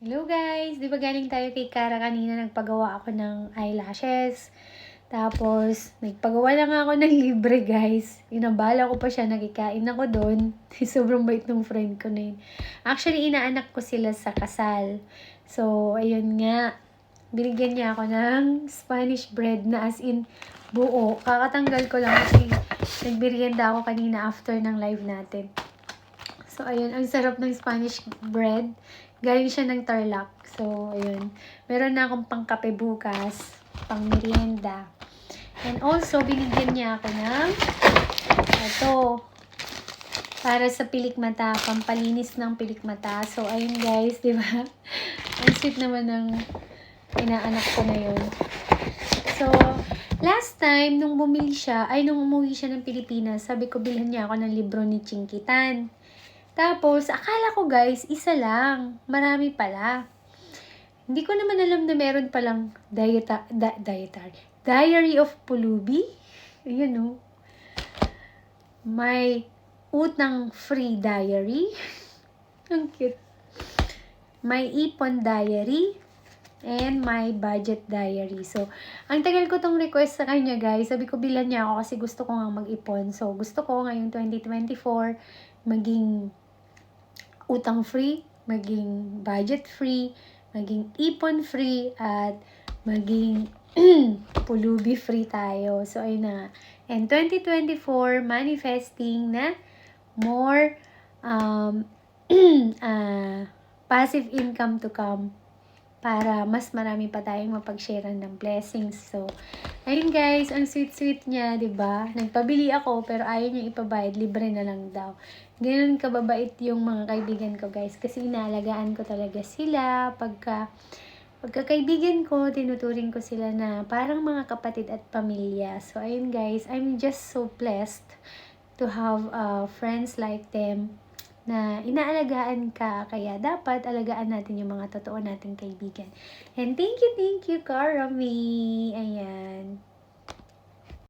Hello guys! Di ba galing tayo kay Kara kanina nagpagawa ako ng eyelashes. Tapos, nagpagawa lang ako ng libre guys. Inabala ko pa siya, nakikain ako doon. Sobrang bait ng friend ko na yun. Actually, inaanak ko sila sa kasal. So, ayun nga. Binigyan niya ako ng Spanish bread na as in buo. Kakatanggal ko lang kasi nagbirienda ako kanina after ng live natin. So, ayun. Ang sarap ng Spanish bread. Galing siya ng Tarlac. So, ayun. Meron na akong pangkape bukas. Pang merienda. And also, binigyan niya ako ng ito. Para sa pilik mata. Pampalinis ng pilik mata. So, ayun guys. Di ba? Ang sweet naman ng inaanak ko na yun. So, last time, nung bumili siya, ay nung umuwi siya ng Pilipinas, sabi ko bilhan niya ako ng libro ni Chinkitan. Tapos, akala ko guys, isa lang. Marami pala. Hindi ko naman alam na meron palang dieta, da, dietary. Diary of Pulubi. Ayan o. May utang free diary. Ang cute. May ipon diary. And my budget diary. So, ang tagal ko tong request sa kanya, guys. Sabi ko, bilan niya ako kasi gusto ko nga mag-ipon. So, gusto ko ngayong 2024 maging utang free, maging budget free, maging ipon free, at maging pulubi free tayo. So, ayun na. And 2024, manifesting na more um, uh, passive income to come para mas marami pa tayong mapag-share ng blessings. So, ayun guys, ang sweet-sweet niya, ba? Nagpabili ako pero ayaw niya ipabayad, libre na lang daw. Ganun kababait yung mga kaibigan ko, guys, kasi inaalagaan ko talaga sila pagka pagkakaibigan ko, tinuturing ko sila na parang mga kapatid at pamilya. So, ayun guys, I'm just so blessed to have uh, friends like them na inaalagaan ka. Kaya dapat alagaan natin yung mga totoo nating kaibigan. And thank you, thank you, Karami. Ayan.